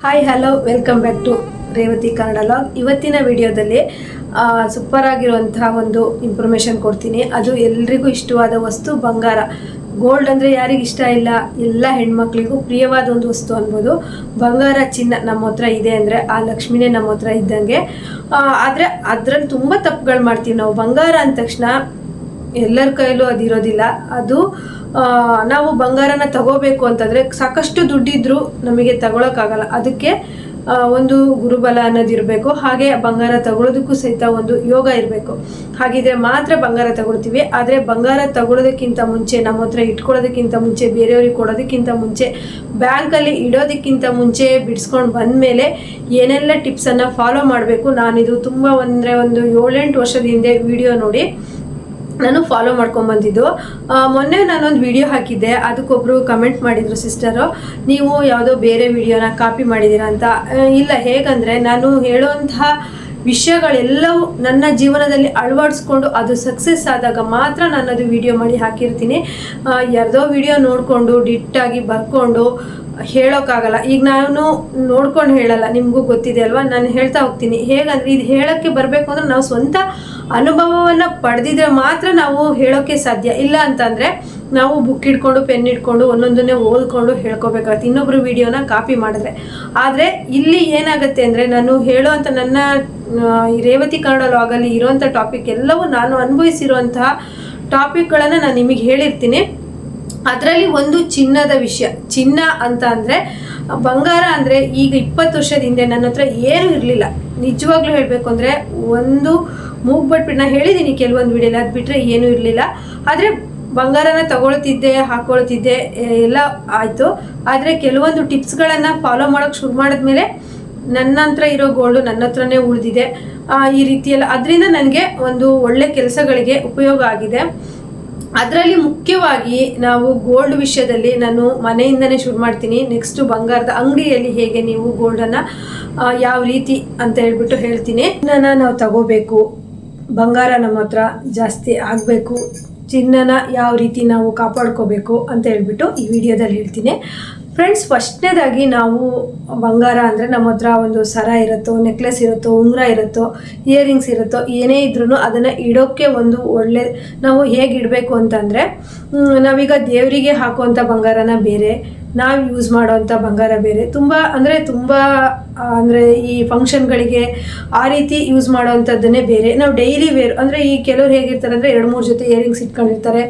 Hi hello welcome back to Revathi Kannada vlog ಇವತ್ತಿನ ವಿಡಿಯೋದಲ್ಲಿ super ಆಗಿರುವಂತಹ ಒಂದು ಇನ್ಫಾರ್ಮೇಷನ್ ಕೊಡ್ತೀನಿ. ಅದು ಎಲ್ರಿಗೂ ಇಷ್ಟವಾದ ವಸ್ತು ಬಂಗಾರ. ಗೋಲ್ಡ್ ಅಂದರೆ ಯಾರಿಗೆ ಇಷ್ಟ ಇಲ್ಲ ಎಲ್ಲ ಹೆಣ್ಮಕ್ಳಿಗೂ ಪ್ರಿಯವಾದ ಒಂದು ವಸ್ತು ಅನ್ಬೋದು. ಬಂಗಾರ ಚಿನ್ನ ನಮ್ಮ ಹತ್ರ ಇದೆ ಅಂದರೆ ಆ ಲಕ್ಷ್ಮಿನೇ ನಮ್ಮ ಹತ್ರ ಇದ್ದಂಗೆ. ಆದರೆ ಅದರಲ್ಲಿ ತುಂಬ ತಪ್ಪುಗಳು ಮಾಡ್ತೀವಿ ನಾವು. ಬಂಗಾರ ಅಂದ ತಕ್ಷಣ ಎಲ್ಲರ ಅದಿರೋದಿಲ್ಲ ಅದು ಆ, ನಾವು ಬಂಗಾರನ ತಗೋಬೇಕು ಅಂತಂದ್ರೆ ಸಾಕಷ್ಟು ದುಡ್ಡಿದ್ರು ನಮಗೆ ತಗೊಳಕ್ಕಾಗಲ್ಲ. ಅದಕ್ಕೆ ಒಂದು ಗುರುಬಲ ಅನ್ನೋದಿರಬೇಕು ಹಾಗೆ ಬಂಗಾರ ತಗೊಳ್ಳೋದಕ್ಕೂ ಸಹಿತ ಒಂದು ಯೋಗ ಇರಬೇಕು. ಹಾಗಿದ್ರೆ ಮಾತ್ರ ಬಂಗಾರ ತಗೊಳ್ತೀವಿ. ಆದರೆ ಬಂಗಾರ ತಗೊಳೋದಕ್ಕಿಂತ ಮುಂಚೆ, ನಮ್ಮ ಹತ್ರ ಇಟ್ಕೊಳ್ಳೋದಕ್ಕಿಂತ ಮುಂಚೆ, ಬೇರೆಯವ್ರಿಗೆ ಕೊಡೋದಕ್ಕಿಂತ ಮುಂಚೆ, ಬ್ಯಾಂಕಲ್ಲಿ ಇಡೋದಕ್ಕಿಂತ ಮುಂಚೆ ಬಿಡಿಸ್ಕೊಂಡು ಬಂದಮೇಲೆ ಏನೆಲ್ಲ ಟಿಪ್ಸನ್ನು ಫಾಲೋ ಮಾಡಬೇಕು, ನಾನಿದು ತುಂಬ ಅಂದರೆ ಒಂದು ಏಳೆಂಟು ವರ್ಷದ ಹಿಂದೆ ವಿಡಿಯೋ ನೋಡಿ. ನಾನು ಫಾಲೋ ಮಾಡ್ಕೊಂಬಂದಿದ್ದು ಮೊನ್ನೆ ನಾನೊಂದು ವಿಡಿಯೋ ಹಾಕಿದ್ದೆ. ಅದಕ್ಕೊಬ್ರು ಕಮೆಂಟ್ ಮಾಡಿದ್ರು ಸಿಸ್ಟರು ನೀವು ಯಾವುದೋ ಬೇರೆ ವಿಡಿಯೋನ ಕಾಪಿ ಮಾಡಿದ್ದೀರಾ ಅಂತ. ಇಲ್ಲ, ಹೇಗಂದರೆ ನಾನು ಹೇಳುವಂತಹ ವಿಷಯಗಳೆಲ್ಲವೂ ನನ್ನ ಜೀವನದಲ್ಲಿ ಅಳವಡಿಸ್ಕೊಂಡು ಅದು ಸಕ್ಸಸ್ ಆದಾಗ ಮಾತ್ರ ನಾನು ಅದು ವಿಡಿಯೋ ಮಾಡಿ ಹಾಕಿರ್ತೀನಿ. ಯಾರ್ದೋ ವಿಡಿಯೋ ನೋಡಿಕೊಂಡು ಡಿಟ್ಟಾಗಿ ಬರ್ಕೊಂಡು ಹೇಳೋಕ್ಕಾಗಲ್ಲ. ಈಗ ನಾನು ನೋಡ್ಕೊಂಡು ಹೇಳಲ್ಲ, ನಿಮಗೂ ಗೊತ್ತಿದೆ ಅಲ್ವಾ? ನಾನು ಹೇಳ್ತಾ ಹೋಗ್ತೀನಿ. ಹೇಗಂದ್ರೆ ಇದು ಹೇಳೋಕ್ಕೆ ಬರಬೇಕು ಅಂದ್ರೆ ನಾವು ಸ್ವಂತ ಅನುಭವವನ್ನು ಪಡೆದಿದ್ರೆ ಮಾತ್ರ ನಾವು ಹೇಳೋಕ್ಕೆ ಸಾಧ್ಯ. ಇಲ್ಲ ಅಂತಂದರೆ ನಾವು ಬುಕ್ ಇಟ್ಕೊಂಡು ಪೆನ್ ಇಟ್ಕೊಂಡು ಒಂದೊಂದನ್ನೇ ಓದ್ಕೊಂಡು ಹೇಳ್ಕೊಬೇಕಾಗತ್ತೆ. ಇನ್ನೊಬ್ರು ವಿಡಿಯೋನ ಕಾಪಿ ಮಾಡಿದ್ರೆ. ಆದರೆ ಇಲ್ಲಿ ಏನಾಗುತ್ತೆ ಅಂದರೆ ನಾನು ಹೇಳೋ ಅಂತ ನನ್ನ ರೇವತಿ ಕನ್ನಡ ಲಾಗಲ್ಲಿ ಇರೋವಂಥ ಟಾಪಿಕ್ ಎಲ್ಲವೂ ನಾನು ಅನುಭವಿಸಿರುವಂತಹ ಟಾಪಿಕ್ಗಳನ್ನು ನಾನು ನಿಮಗೆ ಹೇಳಿರ್ತೀನಿ. ಅದರಲ್ಲಿ ಒಂದು ಚಿನ್ನದ ವಿಷಯ. ಚಿನ್ನ ಅಂತ ಅಂದರೆ, ಬಂಗಾರ ಅಂದರೆ ಈಗ ಇಪ್ಪತ್ತು ವರ್ಷದ ಹಿಂದೆ ನನ್ನ ಹತ್ರ ಏನೂ ಇರಲಿಲ್ಲ. ನಿಜವಾಗ್ಲೂ ಹೇಳಬೇಕು ಅಂದರೆ ಒಂದು ಮೂಗ್ಬಟ್ಬಿಟ್ಟು ನಾನು ಹೇಳಿದ್ದೀನಿ ಕೆಲವೊಂದು ವಿಡಿಯೋಲಿ ಅದು ಬಿಟ್ಟರೆ ಏನೂ ಇರಲಿಲ್ಲ. ಆದರೆ ಬಂಗಾರನ ತಗೊಳ್ತಿದ್ದೆ, ಹಾಕೊಳ್ತಿದ್ದೆ ಎಲ್ಲ ಆಯಿತು. ಆದರೆ ಕೆಲವೊಂದು ಟಿಪ್ಸ್ಗಳನ್ನು ಫಾಲೋ ಮಾಡೋಕ್ಕೆ ಶುರು ಮಾಡಿದ್ಮೇಲೆ ನನ್ನ ಹತ್ರ ಇರೋ ಗೋಲ್ಡು ನನ್ನ ಹತ್ರನೇ ಉಳಿದಿದೆ. ಈ ರೀತಿಯೆಲ್ಲ. ಅದರಿಂದ ನನಗೆ ಒಂದು ಒಳ್ಳೆ ಕೆಲಸಗಳಿಗೆ ಉಪಯೋಗ ಆಗಿದೆ. ಅದರಲ್ಲಿ ಮುಖ್ಯವಾಗಿ ನಾವು ಗೋಲ್ಡ್ ವಿಷಯದಲ್ಲಿ ನಾನು ಮನೆಯಿಂದನೇ ಶುರು ಮಾಡ್ತೀನಿ. ನೆಕ್ಸ್ಟ್ ಬಂಗಾರದ ಅಂಗಡಿಯಲ್ಲಿ ಹೇಗೆ ನೀವು ಗೋಲ್ಡನ್ನು ಯಾವ ರೀತಿ ಅಂತ ಹೇಳ್ಬಿಟ್ಟು ಹೇಳ್ತೀನಿ. ನಾನು ನಾವು ತಗೋಬೇಕು. ಬಂಗಾರ ನಮ್ಮ ಹತ್ರ ಜಾಸ್ತಿ ಆಗಬೇಕು. ಚಿನ್ನನ ಯಾವ ರೀತಿ ನಾವು ಕಾಪಾಡ್ಕೋಬೇಕು ಅಂತ ಹೇಳ್ಬಿಟ್ಟು ಈ ವಿಡಿಯೋದಲ್ಲಿ ಹೇಳ್ತೀನಿ. ಫ್ರೆಂಡ್ಸ್ ಫಸ್ಟ್ನೇದಾಗಿ ನಾವು ಬಂಗಾರ ಅಂದರೆ ನಮ್ಮ ಹತ್ರ ಒಂದು ಸರ ಇರುತ್ತೋ ನೆಕ್ಲೆಸ್ ಇರುತ್ತೋ, ಉಂಗುರ ಇರುತ್ತೋ ಇಯರಿಂಗ್ಸ್ ಇರುತ್ತೋ, ಏನೇ ಇದ್ರೂ ಅದನ್ನು ಇಡೋಕ್ಕೆ ಒಂದು ಒಳ್ಳೆ ನಾವು ಹೇಗೆ ಇಡಬೇಕು ಅಂತಂದರೆ ನಾವೀಗ ದೇವರಿಗೆ ಹಾಕುವಂಥ ಬಂಗಾರನ ಬೇರೆ, ನಾವು ಯೂಸ್ ಮಾಡೋವಂಥ ಬಂಗಾರ ಬೇರೆ. ತುಂಬ ಅಂದರೆ ತುಂಬ ಅಂದರೆ ಈ ಫಂಕ್ಷನ್ಗಳಿಗೆ ಆ ರೀತಿ ಯೂಸ್ ಮಾಡೋವಂಥದ್ದನ್ನೇ ಬೇರೆ. ನಾವು ಡೈಲಿ ವೇರ್ ಅಂದರೆ ಈ ಕೆಲವ್ರು ಹೇಗಿರ್ತಾರೆ ಅಂದರೆ ಎರಡು ಮೂರು ಜೊತೆ ಇಯರಿಂಗ್ಸ್ ಇಟ್ಕೊಂಡಿರ್ತಾರೆ.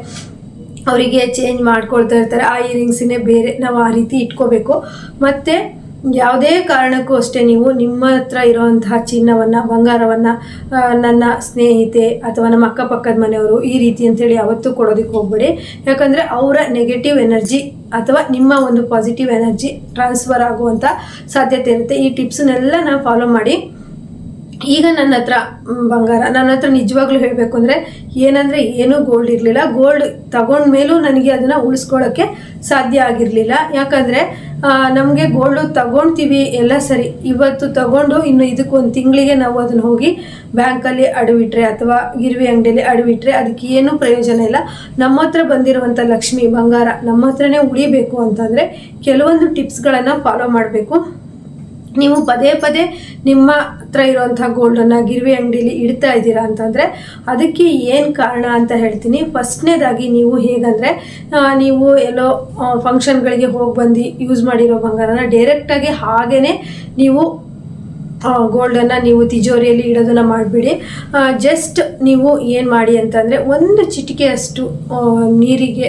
ಅವರಿಗೆ ಚೇಂಜ್ ಮಾಡ್ಕೊಳ್ತಾ ಇರ್ತಾರೆ. ಆ ಇಯರಿಂಗ್ಸನ್ನೇ ಬೇರೆ ನಾವು ಆ ರೀತಿ ಇಟ್ಕೋಬೇಕು. ಮತ್ತು ಯಾವುದೇ ಕಾರಣಕ್ಕೂ ಅಷ್ಟೇ ನೀವು ನಿಮ್ಮ ಹತ್ರ ಇರೋವಂತಹ ಚಿನ್ನವನ್ನು, ಬಂಗಾರವನ್ನು ನನ್ನ ಸ್ನೇಹಿತೆ ಅಥವಾ ನಮ್ಮ ಅಕ್ಕಪಕ್ಕದ ಮನೆಯವರು ಈ ರೀತಿ ಅಂತೇಳಿ ಯಾವತ್ತೂ ಕೊಡೋದಕ್ಕೆ ಹೋಗ್ಬೇಡಿ. ಯಾಕಂದರೆ ಅವರ ನೆಗೆಟಿವ್ ಎನರ್ಜಿ ಅಥವಾ ನಿಮ್ಮ ಒಂದು ಪಾಸಿಟಿವ್ ಎನರ್ಜಿ ಟ್ರಾನ್ಸ್ಫರ್ ಆಗುವಂಥ ಸಾಧ್ಯತೆ ಇರುತ್ತೆ. ಈ ಟಿಪ್ಸನ್ನೆಲ್ಲ ನಾವು ಫಾಲೋ ಮಾಡಿ ಈಗ ನನ್ನ ಹತ್ರ ಬಂಗಾರ, ನನ್ನ ಹತ್ರ ನಿಜವಾಗ್ಲೂ ಹೇಳಬೇಕು ಅಂದರೆ ಏನಂದರೆ ಏನೂ ಗೋಲ್ಡ್ ಇರಲಿಲ್ಲ. ಗೋಲ್ಡ್ ತಗೊಂಡ ಮೇಲೂ ನನಗೆ ಅದನ್ನು ಉಳಿಸ್ಕೊಳ್ಳೋಕ್ಕೆ ಸಾಧ್ಯ ಆಗಿರಲಿಲ್ಲ. ಯಾಕಂದರೆ ನಮಗೆ ಗೋಲ್ಡು ತಗೊಳ್ತೀವಿ ಎಲ್ಲ ಸರಿ. ಇವತ್ತು ತಗೊಂಡು ಇನ್ನು ಇದಕ್ಕೆ ಒಂದು ತಿಂಗಳಿಗೆ ನಾವು ಅದನ್ನು ಹೋಗಿ ಬ್ಯಾಂಕಲ್ಲಿ ಅಡವಿಟ್ರೆ ಅಥವಾ ಗಿರ್ವಿ ಅಂಗಡಿಯಲ್ಲಿ ಅಡವಿಟ್ರೆ ಅದಕ್ಕೆ ಏನೂ ಪ್ರಯೋಜನ ಇಲ್ಲ. ನಮ್ಮ ಹತ್ರ ಬಂದಿರುವಂಥ ಲಕ್ಷ್ಮಿ ಬಂಗಾರ ನಮ್ಮ ಹತ್ರನೇ ಉಳಿಬೇಕು ಅಂತಂದರೆ ಕೆಲವೊಂದು ಟಿಪ್ಸ್ಗಳನ್ನು ಫಾಲೋ ಮಾಡಬೇಕು. ನೀವು ಪದೇ ಪದೇ ನಿಮ್ಮ ಹತ್ರ ಇರುವಂಥ ಗೋಲ್ಡನ್ನು ಗಿರ್ವಿ ಅಂಗಡಿಲಿ ಇಡ್ತಾ ಇದ್ದೀರಾ ಅಂತಂದರೆ ಅದಕ್ಕೆ ಏನು ಕಾರಣ ಅಂತ ಹೇಳ್ತೀನಿ. ಫಸ್ಟ್ನೇದಾಗಿ ನೀವು ಹೇಗಂದರೆ ನೀವು ಎಲ್ಲೋ ಫಂಕ್ಷನ್ಗಳಿಗೆ ಹೋಗಿ ಬಂದು ಯೂಸ್ ಮಾಡಿರೋ ಬಂಗಾರನ ಡೈರೆಕ್ಟಾಗಿ ಹಾಗೇ ನೀವು ಗೋಲ್ಡನ್ನು ನೀವು ತಿಜೋರಿಯಲ್ಲಿ ಇಡೋದನ್ನು ಮಾಡಿಬಿಡಿ. ಜಸ್ಟ್ ನೀವು ಏನು ಮಾಡಿ ಅಂತಂದರೆ ಒಂದು ಚಿಟಿಕೆಯಷ್ಟು ನೀರಿಗೆ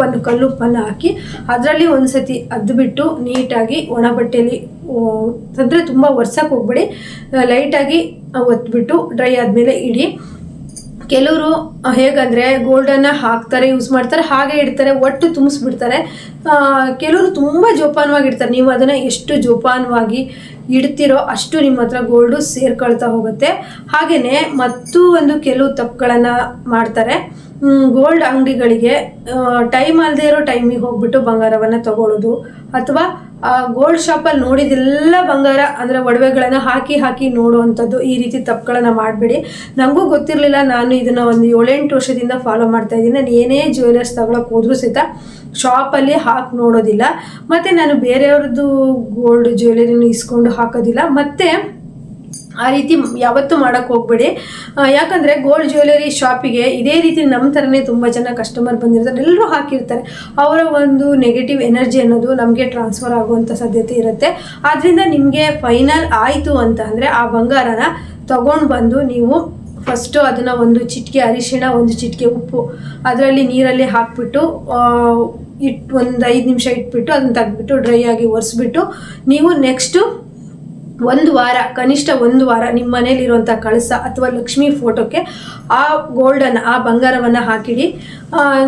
ನೀರಿಗೆ ಕಲ್ಲು ಉಪ್ಪನ್ನು ಹಾಕಿ ಅದರಲ್ಲಿ ಒಂದು ಸತಿ ಅದ್ದುಬಿಟ್ಟು ನೀಟಾಗಿ ಒಣ ಬಟ್ಟೆಯಲ್ಲಿ ಅಂದರೆ ತುಂಬ ಒರ್ಸಕ್ಕೆ ಹೋಗ್ಬೇಡಿ. ಲೈಟಾಗಿ ಒತ್ಬಿಟ್ಟು ಡ್ರೈ ಆದಮೇಲೆ ಇಡಿ. ಕೆಲವರು ಹೇಗಂದರೆ ಗೋಲ್ಡನ್ನು ಹಾಕ್ತಾರೆ ಯೂಸ್ ಮಾಡ್ತಾರೆ, ಹಾಗೆ ಇಡ್ತಾರೆ, ಒಟ್ಟು ತುಂಬಿಸ್ಬಿಡ್ತಾರೆ. ಕೆಲವರು ತುಂಬ ಜೋಪಾನವಾಗಿ ಇಡ್ತಾರೆ. ನೀವು ಅದನ್ನು ಎಷ್ಟು ಜೋಪಾನವಾಗಿ ಇಡ್ತಿರೋ ಅಷ್ಟು ನಿಮ್ಮ ಹತ್ರ ಗೋಲ್ಡು ಸೇರ್ಕೊಳ್ತಾ ಹೋಗುತ್ತೆ. ಹಾಗೆಯೇ ಮತ್ತೂ ಒಂದು ಕೆಲವು ತಪ್ಪುಗಳನ್ನು ಮಾಡ್ತಾರೆ. ಗೋಲ್ಡ್ ಅಂಗಡಿಗಳಿಗೆ ಟೈಮ್ ಅಲ್ಲದೆ ಇರೋ ಟೈಮಿಗೆ ಹೋಗ್ಬಿಟ್ಟು ಬಂಗಾರವನ್ನು ತಗೊಳ್ಳೋದು ಅಥವಾ ಗೋಲ್ಡ್ ಶಾಪಲ್ಲಿ ನೋಡಿದೆಲ್ಲ ಬಂಗಾರ, ಅಂದ್ರೆ ಒಡವೆಗಳನ್ನು ಹಾಕಿ ಹಾಕಿ ನೋಡುವಂಥದ್ದು ಈ ರೀತಿ ತಪ್ಪುಗಳನ್ನು ಮಾಡಬೇಡಿ. ನನಗೂ ಗೊತ್ತಿರಲಿಲ್ಲ, ನಾನು ಇದನ್ನು ಒಂದು ಏಳೆಂಟು ವರ್ಷದಿಂದ ಫಾಲೋ ಮಾಡ್ತಾ ಇದ್ದೀನಿ. ನಾನು ಏನೇ ಜ್ಯುವೆಲರ್ಸ್ ತಗೊಳಕ್ಕೆ ಹೋದ್ರೂ ಸಹಿತ ಶಾಪಲ್ಲಿ ಹಾಕಿ ನೋಡೋದಿಲ್ಲ. ಮತ್ತು ನಾನು ಬೇರೆಯವ್ರದ್ದು ಗೋಲ್ಡ್ ಜ್ಯುವೆಲರಿನ ಇಸ್ಕೊಂಡು ಹಾಕೋದಿಲ್ಲ. ಮತ್ತು ಆ ರೀತಿ ಯಾವತ್ತೂ ಮಾಡೋಕ್ಕೆ ಹೋಗ್ಬೇಡಿ. ಯಾಕಂದರೆ ಗೋಲ್ಡ್ ಜ್ಯುವೆಲರಿ ಶಾಪಿಗೆ ಇದೇ ರೀತಿ ನಮ್ಮ ಥರನೇ ತುಂಬ ಜನ ಕಸ್ಟಮರ್ ಬಂದಿರ್ತಾರೆ. ಎಲ್ಲರೂ ಹಾಕಿರ್ತಾರೆ. ಅವರ ಒಂದು ನೆಗೆಟಿವ್ ಎನರ್ಜಿ ಅನ್ನೋದು ನಮಗೆ ಟ್ರಾನ್ಸ್ಫರ್ ಆಗುವಂಥ ಸಾಧ್ಯತೆ ಇರುತ್ತೆ. ಆದ್ದರಿಂದ ನಿಮಗೆ ಫೈನಲ್ ಆಯಿತು ಅಂತ ಅಂದರೆ ಆ ಬಂಗಾರನ ತಗೊಂಡು ಬಂದು ನೀವು ಫಸ್ಟು ಅದನ್ನು ಒಂದು ಚಿಟಿಕೆ, ಅರಿಶಿಣ, ಒಂದು ಚಿಟಿಕೆ ಉಪ್ಪು ಅದರಲ್ಲಿ ನೀರಲ್ಲಿ ಹಾಕ್ಬಿಟ್ಟು ಇಟ್ಟು ಒಂದು ಐದು ನಿಮಿಷ ಇಟ್ಬಿಟ್ಟು ಅದನ್ನ ತೆಗೆದ್ಬಿಟ್ಟು ಡ್ರೈ ಆಗಿ ಒರೆಸ್ಬಿಟ್ಟು ನೀವು ನೆಕ್ಸ್ಟು ಒಂದು ವಾರ, ಕನಿಷ್ಠ ಒಂದು ವಾರ ನಿಮ್ಮ ಮನೇಲಿರುವಂಥ ಕಳಸ ಅಥವಾ ಲಕ್ಷ್ಮಿ ಫೋಟೋಕ್ಕೆ ಆ ಗೋಲ್ಡನ್ನು ಆ ಬಂಗಾರವನ್ನು ಹಾಕಿಡಿ.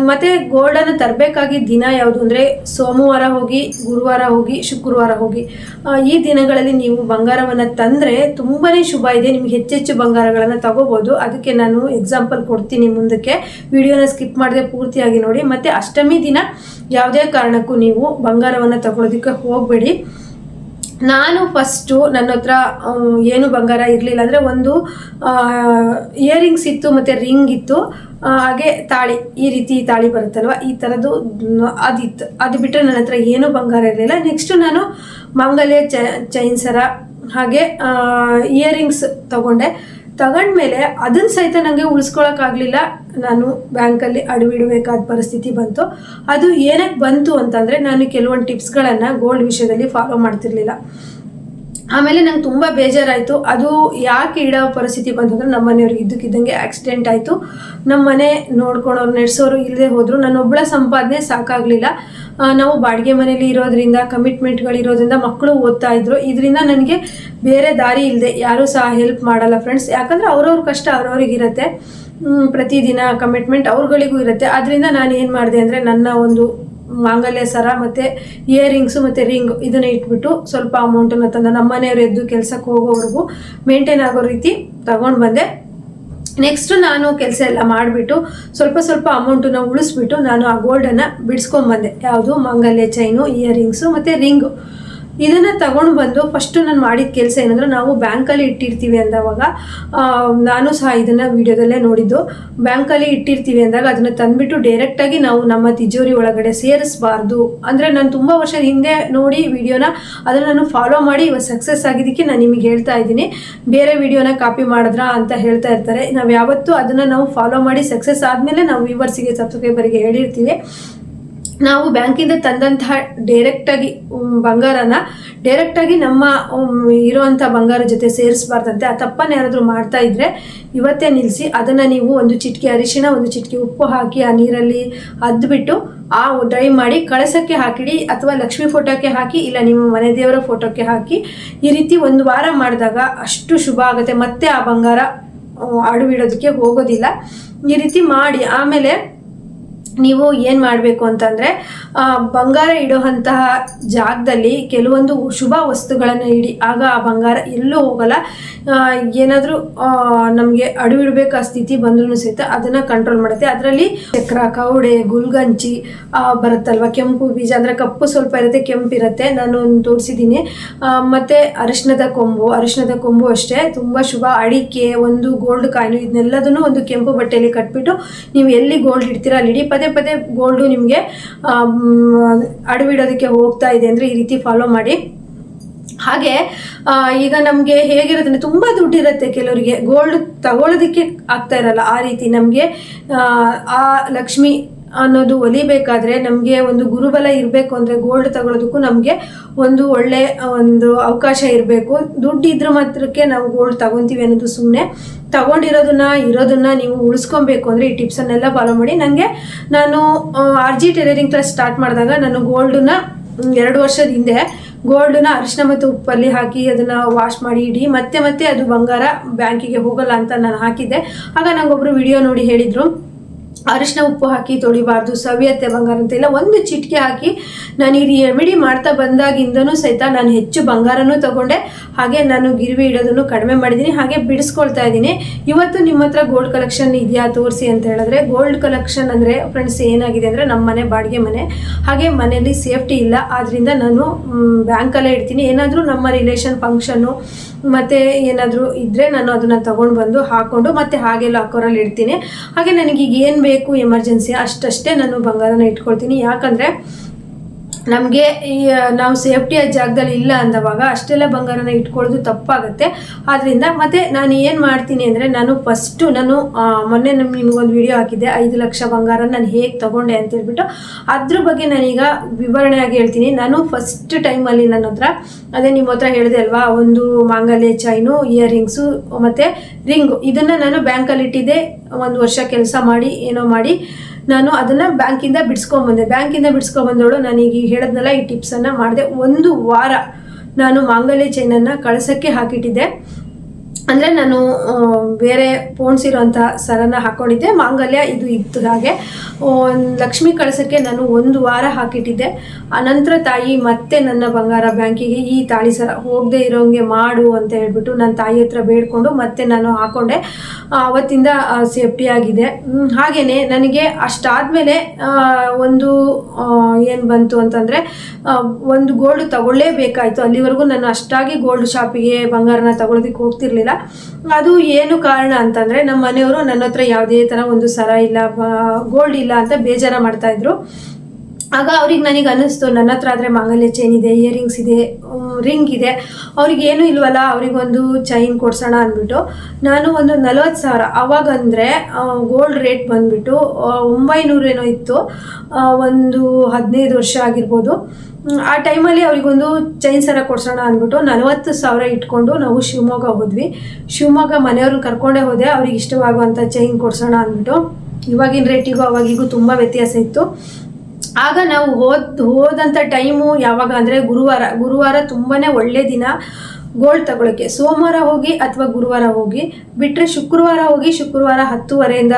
ಮತ್ತು ಗೋಲ್ಡನ್ನು ತರಬೇಕಾಗಿ ದಿನ ಯಾವುದು ಅಂದರೆ ಸೋಮವಾರ ಹೋಗಿ, ಗುರುವಾರ ಹೋಗಿ, ಶುಕ್ರವಾರ ಹೋಗಿ. ಈ ದಿನಗಳಲ್ಲಿ ನೀವು ಬಂಗಾರವನ್ನು ತಂದರೆ ತುಂಬಾ ಶುಭ ಇದೆ. ನಿಮ್ಗೆ ಹೆಚ್ಚೆಚ್ಚು ಬಂಗಾರಗಳನ್ನು ತಗೋಬೋದು. ಅದಕ್ಕೆ ನಾನು ಎಕ್ಸಾಂಪಲ್ ಕೊಡ್ತೀನಿ ಮುಂದಕ್ಕೆ. ವಿಡಿಯೋನ ಸ್ಕಿಪ್ ಮಾಡದೆ ಪೂರ್ತಿಯಾಗಿ ನೋಡಿ. ಮತ್ತು ಅಷ್ಟಮಿ ದಿನ ಯಾವುದೇ ಕಾರಣಕ್ಕೂ ನೀವು ಬಂಗಾರವನ್ನು ತಗೊಳ್ಳೋದಕ್ಕೆ ಹೋಗಬೇಡಿ. ನಾನು ಫಸ್ಟು ನನ್ನ ಹತ್ರ ಏನು ಬಂಗಾರ ಇರಲಿಲ್ಲ ಅಂದರೆ ಒಂದು ಇಯರಿಂಗ್ಸ್ ಇತ್ತು ಮತ್ತು ರಿಂಗ್ ಇತ್ತು. ಹಾಗೆ ತಾಳಿ, ಈ ರೀತಿ ತಾಳಿ ಬರುತ್ತಲ್ವ? ಈ ಥರದ್ದು ಅದಿತ್ತು. ಅದು ಬಿಟ್ಟರೆ ನನ್ನ ಹತ್ರ ಏನೂ ಬಂಗಾರ ಇರಲಿಲ್ಲ. ನೆಕ್ಸ್ಟು ನಾನು ಮಂಗಲ್ಯ ಚೈನ್ ಸರ ಹಾಗೆ ಇಯರಿಂಗ್ಸ್ ತಗೊಂಡೆ. ತಗೊಂಡ್ಮೇಲೆ ಅದನ್ನ ಸಹಿತ ನನಗೆ ಉಳಿಸ್ಕೊಳಕ್ಕಾಗಲಿಲ್ಲ. ನಾನು ಬ್ಯಾಂಕಲ್ಲಿ ಅಡವಿಡಬೇಕಾದ ಪರಿಸ್ಥಿತಿ ಬಂತು. ಅದು ಏನಕ್ಕೆ ಬಂತು ಅಂತಂದರೆ ನಾನು ಕೆಲವೊಂದು ಟಿಪ್ಸ್ಗಳನ್ನು ಗೋಲ್ಡ್ ವಿಷಯದಲ್ಲಿ ಫಾಲೋ ಮಾಡ್ತಿರ್ಲಿಲ್ಲ. ಆಮೇಲೆ ನಂಗೆ ತುಂಬ ಬೇಜಾರಾಯಿತು. ಅದು ಯಾಕೆ ಇಡೋ ಪರಿಸ್ಥಿತಿ ಬಂತಂದ್ರೆ ನಮ್ಮ ಮನೆಯವ್ರಿಗೆ ಇದ್ದಕ್ಕಿದ್ದಂಗೆ ಆಕ್ಸಿಡೆಂಟ್ ಆಯಿತು. ನಮ್ಮ ಮನೆ ನೋಡ್ಕೊಳೋರು, ನಡೆಸೋರು ಇಲ್ಲದೆ ಹೋದರು. ನನ್ನೊಬ್ಬಳ ಸಂಪಾದನೆ ಸಾಕಾಗಲಿಲ್ಲ. ನಾವು ಬಾಡಿಗೆ ಮನೇಲಿ ಇರೋದ್ರಿಂದ ಕಮಿಟ್ಮೆಂಟ್ಗಳಿರೋದ್ರಿಂದ ಮಕ್ಕಳು ಓದ್ತಾ ಇದ್ರು. ಇದರಿಂದ ನನಗೆ ಬೇರೆ ದಾರಿ ಇಲ್ಲದೆ ಯಾರೂ ಸಹ ಹೆಲ್ಪ್ ಮಾಡಲ್ಲ ಫ್ರೆಂಡ್ಸ್ ಯಾಕಂದರೆ ಅವ್ರವ್ರ ಕಷ್ಟ ಅವ್ರವ್ರಿಗಿರತ್ತೆ. ಪ್ರತಿದಿನ ಕಮಿಟ್ಮೆಂಟ್ ಅವ್ರಗಳಿಗೂ ಇರುತ್ತೆ. ಅದರಿಂದ ನಾನು ಏನು ಮಾಡಿದೆ ಅಂದರೆ ನನ್ನ ಒಂದು ಮಾಂಗಲ್ಯ ಸರ ಮತ್ತು ಇಯರಿಂಗ್ಸು ಮತ್ತು ರಿಂಗ್ ಇದನ್ನು ಇಟ್ಬಿಟ್ಟು ಸ್ವಲ್ಪ ಅಮೌಂಟನ್ನು ತಂದು ನಮ್ಮ ಮನೆಯವರು ಎದ್ದು ಕೆಲಸಕ್ಕೆ ಹೋಗೋವರೆಗೂ ಮೇಂಟೈನ್ ಆಗೋ ರೀತಿ ತಗೊಂಡು ಬಂದೆ. ನೆಕ್ಸ್ಟು ನಾನು ಕೆಲಸ ಎಲ್ಲ ಮಾಡಿಬಿಟ್ಟು ಸ್ವಲ್ಪ ಸ್ವಲ್ಪ ಅಮೌಂಟನ್ನು ಉಳಿಸ್ಬಿಟ್ಟು ನಾನು ಆ ಗೋಲ್ಡನ್ನು ಬಿಡಿಸ್ಕೊಂಬಂದೆ ಯಾವುದು? ಮಾಂಗಲ್ಯ ಚೈನು ಇಯರಿಂಗ್ಸು ಮತ್ತು ರಿಂಗು ಇದನ್ನು ತಗೊಂಡು ಬಂದು ಫಸ್ಟು ನಾನು ಮಾಡಿದ ಕೆಲಸ ಏನಂದ್ರೆ ನಾವು ಬ್ಯಾಂಕಲ್ಲಿ ಇಟ್ಟಿರ್ತೀವಿ ಅಂದವಾಗ ನಾನು ಸಹ ಇದನ್ನು ವಿಡಿಯೋದಲ್ಲೇ ನೋಡಿದ್ದು. ಬ್ಯಾಂಕಲ್ಲಿ ಇಟ್ಟಿರ್ತೀವಿ ಅಂದಾಗ ಅದನ್ನು ಡೈರೆಕ್ಟ್ ಡೈರೆಕ್ಟಾಗಿ ನಾವು ನಮ್ಮ ತಿಜೋರಿ ಒಳಗಡೆ ಸೇರಿಸಬಾರ್ದು. ಅಂದರೆ ನಾನು ತುಂಬ ವರ್ಷದ ಹಿಂದೆ ನೋಡಿ ವಿಡಿಯೋನ ಅದನ್ನು ನಾನು ಫಾಲೋ ಮಾಡಿ ಇವಾಗ ಸಕ್ಸಸ್ ಆಗಿದ್ದಕ್ಕೆ ನಾನು ನಿಮಗೆ ಹೇಳ್ತಾ ಇದ್ದೀನಿ. ಬೇರೆ ವಿಡಿಯೋನ ಕಾಪಿ ಮಾಡಿದ್ರಾ ಅಂತ ಹೇಳ್ತಾ ಇರ್ತಾರೆ. ನಾವು ಯಾವತ್ತೂ ಅದನ್ನು ನಾವು ಫಾಲೋ ಮಾಡಿ ಸಕ್ಸಸ್ ಆದಮೇಲೆ ನಾವು ವ್ಯೂವರ್ಸಿಗೆ ಸಬ್ಸ್ಕ್ರೈಬರ್ಗೆ ಹೇಳಿರ್ತೀವಿ. ನಾವು ಬ್ಯಾಂಕಿಂದ ತಂದಂತಹ ಡೈರೆಕ್ಟಾಗಿ ಬಂಗಾರನ ಡೈರೆಕ್ಟಾಗಿ ನಮ್ಮ ಇರುವಂಥ ಬಂಗಾರ ಜೊತೆ ಸೇರಿಸಬಾರ್ದಂತೆ ಆ ತಪ್ಪನ್ನು ಯಾರಾದರೂ ಮಾಡ್ತಾ ಇದ್ರೆ ಇವತ್ತೇ ನಿಲ್ಲಿಸಿ ಅದನ್ನು ನೀವು ಒಂದು ಚಿಟಿಕೆ ಅರಿಶಿಣ, ಒಂದು ಚಿಟಿಕೆ ಉಪ್ಪು ಹಾಕಿ ಆ ನೀರಲ್ಲಿ ಅದ್ಬಿಟ್ಟು ಆ ಡ್ರೈ ಮಾಡಿ ಕಳಸಕ್ಕೆ ಹಾಕಿಡಿ ಅಥವಾ ಲಕ್ಷ್ಮಿ ಫೋಟೋಕ್ಕೆ ಹಾಕಿ ಇಲ್ಲ ನಿಮ್ಮ ಮನೆ ದೇವರ ಫೋಟೋಕ್ಕೆ ಹಾಕಿ ಈ ರೀತಿ ಒಂದು ವಾರ ಮಾಡಿದಾಗ ಅಷ್ಟು ಶುಭ ಆಗುತ್ತೆ. ಮತ್ತೆ ಆ ಬಂಗಾರ ಅಡುವಿಡೋದಕ್ಕೆ ಹೋಗೋದಿಲ್ಲ. ಈ ರೀತಿ ಮಾಡಿ, ಆಮೇಲೆ ನೀವು ಏನು ಮಾಡಬೇಕು ಅಂತಂದರೆ ಬಂಗಾರ ಇಡುವಂತಹ ಜಾಗದಲ್ಲಿ ಕೆಲವೊಂದು ಶುಭ ವಸ್ತುಗಳನ್ನು ಇಡಿ. ಆಗ ಆ ಬಂಗಾರ ಎಲ್ಲೂ ಹೋಗಲ್ಲ. ಏನಾದರೂ ನಮಗೆ ಅಡುವಿಡಬೇಕಾ ಸ್ಥಿತಿ ಬಂದ್ರೂ ಸಹಿತ ಅದನ್ನು ಕಂಟ್ರೋಲ್ ಮಾಡುತ್ತೆ. ಅದರಲ್ಲಿ ಚಕ್ರ ಕವಡೆ ಗುಲ್ಗಂಚಿ ಬರುತ್ತಲ್ವ? ಕೆಂಪು ಬೀಜ, ಅಂದರೆ ಕಪ್ಪು ಸ್ವಲ್ಪ ಇರುತ್ತೆ, ಕೆಂಪು ಇರುತ್ತೆ. ನಾನು ತೋರಿಸಿದ್ದೀನಿ. ಮತ್ತು ಅರಿಶಿಣದ ಕೊಂಬು. ಅರಿಶಿಣದ ಕೊಂಬು ಅಷ್ಟೇ. ತುಂಬ ಶುಭ. ಅಡಿಕೆ, ಒಂದು ಗೋಲ್ಡ್ ಕಾಯಿನು, ಇದನ್ನೆಲ್ಲದನ್ನು ಒಂದು ಕೆಂಪು ಬಟ್ಟೆಯಲ್ಲಿ ಕಟ್ಬಿಟ್ಟು ನೀವು ಎಲ್ಲಿ ಗೋಲ್ಡ್ ಇಡ್ತೀರಾ ಅಲ್ಲಿ ಇಡಿ. ಪದೇ ಪದೇ ಗೋಲ್ಡು ನಿಮಗೆ ಅಡವಿಡೋದಕ್ಕೆ ಹೋಗ್ತಾ ಇದೆ ಅಂದರೆ ಈ ರೀತಿ ಫಾಲೋ ಮಾಡಿ. ಹಾಗೆ ಈಗ ನಮಗೆ ಹೇಗಿರುತ್ತೆ ಅಂದರೆ ತುಂಬ ದುಡ್ಡಿರುತ್ತೆ ಕೆಲವರಿಗೆ. ಗೋಲ್ಡ್ ತಗೊಳ್ಳೋದಕ್ಕೆ ಆಗ್ತಾ ಇರಲ್ಲ. ಆ ರೀತಿ ನಮಗೆ, ಆ ಲಕ್ಷ್ಮಿ ಅನ್ನೋದು ಒಲಿಬೇಕಾದ್ರೆ ನಮಗೆ ಒಂದು ಗುರುಬಲ ಇರಬೇಕು ಅಂದರೆ ಗೋಲ್ಡ್ ತಗೊಳ್ಳೋದಕ್ಕೂ ನಮಗೆ ಒಂದು ಒಳ್ಳೆ, ಒಂದು ಅವಕಾಶ ಇರಬೇಕು. ದುಡ್ಡು ಇದ್ರ ಮಾತ್ರಕ್ಕೆ ನಾವು ಗೋಲ್ಡ್ ತಗೊತೀವಿ ಅನ್ನೋದು ಸುಮ್ಮನೆ ತಗೊಂಡಿರೋದನ್ನ, ಇರೋದನ್ನ ನೀವು ಉಳಿಸ್ಕೊಬೇಕು ಅಂದರೆ ಈ ಟಿಪ್ಸನ್ನೆಲ್ಲ ಫಾಲೋ ಮಾಡಿ. ನನಗೆ ನಾನು R G tailoring class start ಮಾಡಿದಾಗ ನಾನು ಗೋಲ್ಡನ್ನ ಎರಡು ವರ್ಷದ ಹಿಂದೆ ಗೋಲ್ಡನ್ನ ಅರಿಶಿನ ಮತ್ತು ಉಪ್ಪಲ್ಲಿ ಹಾಕಿ ಅದನ್ನು ವಾಶ್ ಮಾಡಿ ಇಡಿ. ಮತ್ತೆ ಮತ್ತೆ ಅದು ಬಂಗಾರ ಬ್ಯಾಂಕಿಗೆ ಹೋಗಲ್ಲ ಅಂತ ನಾನು ಹಾಕಿದ್ದೆ. ಆಗ ನಂಗೊಬ್ರು ವಿಡಿಯೋ ನೋಡಿ ಹೇಳಿದರು. ಅರಿಶಿನ ಉಪ್ಪು ಹಾಕಿ ತೊಳಿಬಾರ್ದು ಸವಿಯತ್ತೆ ಬಂಗಾರ ಅಂತ ಇಲ್ಲ ಒಂದು ಚಿಟಿಕೆ ಹಾಕಿ ನಾನು ಈ ರೆಮಿಡಿ ಮಾಡ್ತಾ ಬಂದಾಗಿಂದನೂ ಸಹಿತ ನಾನು ಹೆಚ್ಚು ಬಂಗಾರನೂ ತಗೊಂಡೆ. ಹಾಗೆ ನಾನು ಗಿರಿವಿ ಇಡೋದನ್ನು ಕಡಿಮೆ ಮಾಡಿದ್ದೀನಿ. ಹಾಗೆ ಬಿಡಿಸ್ಕೊಳ್ತಾ ಇದ್ದೀನಿ. ಇವತ್ತು ನಿಮ್ಮ ಹತ್ರ ಗೋಲ್ಡ್ ಕಲೆಕ್ಷನ್ ಇದೆಯಾ ತೋರಿಸಿ ಅಂತ ಹೇಳಿದ್ರೆ ಗೋಲ್ಡ್ ಕಲೆಕ್ಷನ್ ಅಂದರೆ ಫ್ರೆಂಡ್ಸ್ ಏನಾಗಿದೆ ಅಂದರೆ ನಮ್ಮ ಮನೆ, ಬಾಡಿಗೆ ಮನೆ. ಹಾಗೆ ಮನೆಯಲ್ಲಿ ಸೇಫ್ಟಿ ಇಲ್ಲ. ಆದ್ದರಿಂದ ನಾನು ಬ್ಯಾಂಕಲ್ಲೇ ಇಡ್ತೀನಿ. ಏನಾದರೂ ನಮ್ಮ ರಿಲೇಷನ್ ಫಂಕ್ಷನ್ನು ಮತ್ತು ಏನಾದರೂ ಇದ್ದರೆ ನಾನು ಅದನ್ನು ತೊಗೊಂಡು ಬಂದು ಹಾಕ್ಕೊಂಡು ಮತ್ತೆ ಹಾಗೆ ಲಾಕರಲ್ಲಿ ಇಡ್ತೀನಿ. ಹಾಗೆ ನನಗೆ ಏನು ಬೇಕು ಎಮರ್ಜೆನ್ಸಿ ಅಷ್ಟಷ್ಟೇ ನಾನು ಬಂಗಾರನ ಇಟ್ಕೊಳ್ತೀನಿ. ಯಾಕಂದರೆ ನಮಗೆ ಈ ನಾವು ಸೇಫ್ಟಿಯ ಜಾಗದಲ್ಲಿ ಇಲ್ಲ ಅಂದವಾಗ ಅಷ್ಟೆಲ್ಲ ಬಂಗಾರನ ಇಟ್ಕೊಳ್ಳೋದು ತಪ್ಪಾಗುತ್ತೆ. ಆದ್ದರಿಂದ ಮತ್ತು ನಾನು ಏನು ಮಾಡ್ತೀನಿ ಅಂದರೆ ನಾನು ಫಸ್ಟು ನಾನು ಮೊನ್ನೆ ನಮ್ಮ ನಿಮಗೊಂದು ವಿಡಿಯೋ ಹಾಕಿದ್ದೆ. ಐದು ಲಕ್ಷ ಬಂಗಾರ ನಾನು ಹೇಗೆ ತಗೊಂಡೆ ಅಂತ ಹೇಳ್ಬಿಟ್ಟು ಅದ್ರ ಬಗ್ಗೆ ನಾನೀಗ ವಿವರಣೆಯಾಗಿ ಹೇಳ್ತೀನಿ. ನಾನು ಫಸ್ಟ್ ಟೈಮಲ್ಲಿ ನನ್ನ ಹತ್ರ, ಅದೇ ನಿಮ್ಮ ಹತ್ರ ಹೇಳಿದೆ ಅಲ್ವಾ, ಒಂದು ಮಾಂಗಲ್ಯ ಚೈನು ಇಯರಿಂಗ್ಸು ಮತ್ತು ರಿಂಗು ಇದನ್ನು ನಾನು ಬ್ಯಾಂಕಲ್ಲಿ ಇಟ್ಟಿದ್ದೆ. ಒಂದು ವರ್ಷ ಕೆಲಸ ಮಾಡಿ, ಏನೋ ಮಾಡಿ. ನಾನು ಅದನ್ನು ಬ್ಯಾಂಕಿಂದ ಬಿಡಿಸ್ಕೊಂಬಂದೆ. ಬ್ಯಾಂಕಿಂದ ಬಿಡಿಸ್ಕೊಂಬಂದವಳು ಈಗ ಹೇಳಿದ್ನಲ್ಲ ಈ ಟಿಪ್ಸನ್ನು ಮಾಡಿದೆ. ಒಂದು ವಾರ ನಾನು ಮಾಂಗಲ್ಯ ಚೈನನ್ನು ಕಳಸಕ್ಕೆ ಹಾಕಿಟ್ಟಿದ್ದೆ. ಅಂದರೆ ನಾನು ಬೇರೆ ಪೋಣಿಸಿರೋಂಥ ಸರನ ಹಾಕ್ಕೊಂಡಿದ್ದೆ ಮಾಂಗಲ್ಯ ಇದು ಇತ್ತು ಹಾಗೆ. ಲಕ್ಷ್ಮಿ ಕಳಸಕ್ಕೆ ನಾನು ಒಂದು ವಾರ ಹಾಕಿಟ್ಟಿದ್ದೆ. ಅನಂತರ ತಾಯಿ ಮತ್ತೆ ನನ್ನ ಬಂಗಾರ ಬ್ಯಾಂಕಿಗೆ ಈ ತಾಳಿ ಸರ ಹೋಗದೆ ಇರೋಂಗೆ ಮಾಡು ಅಂತ ಹೇಳ್ಬಿಟ್ಟು ನನ್ನ ತಾಯಿ ಹತ್ರ ಬೇಡ್ಕೊಂಡು ಮತ್ತೆ ನಾನು ಹಾಕೊಂಡೆ. ಅವತ್ತಿಂದ ಸೇಫ್ಟಿಯಾಗಿದೆ ಹಾಗೇನೆ ನನಗೆ ಅಷ್ಟಾದಮೇಲೆ ಒಂದು ಏನು ಬಂತು ಅಂತಂದರೆ ಒಂದು ಗೋಲ್ಡ್ ತಗೊಳ್ಳೇಬೇಕಾಯಿತು. ಅಲ್ಲಿವರೆಗೂ ನಾನು ಅಷ್ಟಾಗಿ ಗೋಲ್ಡ್ ಶಾಪಿಗೆ ಬಂಗಾರನ ತಗೊಳೋದಕ್ಕೆ ಹೋಗ್ತಿರ್ಲಿಲ್ಲ. ಅದು ಏನು ಕಾರಣ ಅಂತಂದ್ರೆ ನಮ್ಮ ಮನೆಯವರು ನನ್ನ ಹತ್ರ ಯಾವುದೇ ತರ ಒಂದು ಸರ ಇಲ್ಲ ಗೋಲ್ಡ್ ಇಲ್ಲ ಅಂತ ಬೇಜಾರ ಮಾಡ್ತಾ ಇದ್ರು. ಆಗ ಅವ್ರಿಗೆ ನನಗೆ ಅನ್ನಿಸ್ತು, ನನ್ನ ಹತ್ರ ಆದರೆ ಮಾಂಗಲ್ಯ ಚೈನ್ ಇದೆ ಇಯರಿಂಗ್ಸ್ ಇದೆ ರಿಂಗ್ ಇದೆ. ಅವ್ರಿಗೆ ಏನೂ ಇಲ್ವಲ್ಲ, ಅವ್ರಿಗೊಂದು ಚೈನ್ ಕೊಡ್ಸೋಣ ಅಂದ್ಬಿಟ್ಟು ನಾನು ಒಂದು ನಲವತ್ತು ಸಾವಿರ. ಅವಾಗಂದ್ರೆ ಗೋಲ್ಡ್ ರೇಟ್ ಬಂದ್ಬಿಟ್ಟು ಒಂಬೈನೂರೇನೋ ಇತ್ತು. ಒಂದು ಹದಿನೈದು ವರ್ಷ ಆಗಿರ್ಬೋದು. ಆ ಟೈಮಲ್ಲಿ ಅವರಿಗೊಂದು ಚೈನ್ ಸರ ಕೊಡ್ಸೋಣ ಅಂದ್ಬಿಟ್ಟು ನಲವತ್ತು ಸಾವಿರ ಇಟ್ಕೊಂಡು ನಾವು ಶಿವಮೊಗ್ಗ ಹೋದ್ವಿ. ಶಿವಮೊಗ್ಗ ಮನೆಯವ್ರನ್ನ ಕರ್ಕೊಂಡೇ ಹೋದೆ, ಅವ್ರಿಗೆ ಇಷ್ಟವಾಗುವಂಥ ಚೈನ್ ಕೊಡ್ಸೋಣ ಅಂದ್ಬಿಟ್ಟು. ಇವಾಗಿನ ರೇಟಿಗೂ ಅವಾಗಿಗೂ ತುಂಬ ವ್ಯತ್ಯಾಸ ಇತ್ತು. ಆಗ ನಾವು ಹೋದ ಹೋದಂಥ ಟೈಮು ಯಾವಾಗ ಅಂದರೆ ಗುರುವಾರ ಗುರುವಾರ ತುಂಬಾ ಒಳ್ಳೆ ದಿನ. ಗೋಲ್ಡ್ ತಗೊಳ್ಳೋಕ್ಕೆ ಸೋಮವಾರ ಹೋಗಿ ಅಥವಾ ಗುರುವಾರ ಹೋಗಿ ಬಿಟ್ಟರೆ ಶುಕ್ರವಾರ ಹೋಗಿ ಶುಕ್ರವಾರ ಹತ್ತುವರೆಯಿಂದ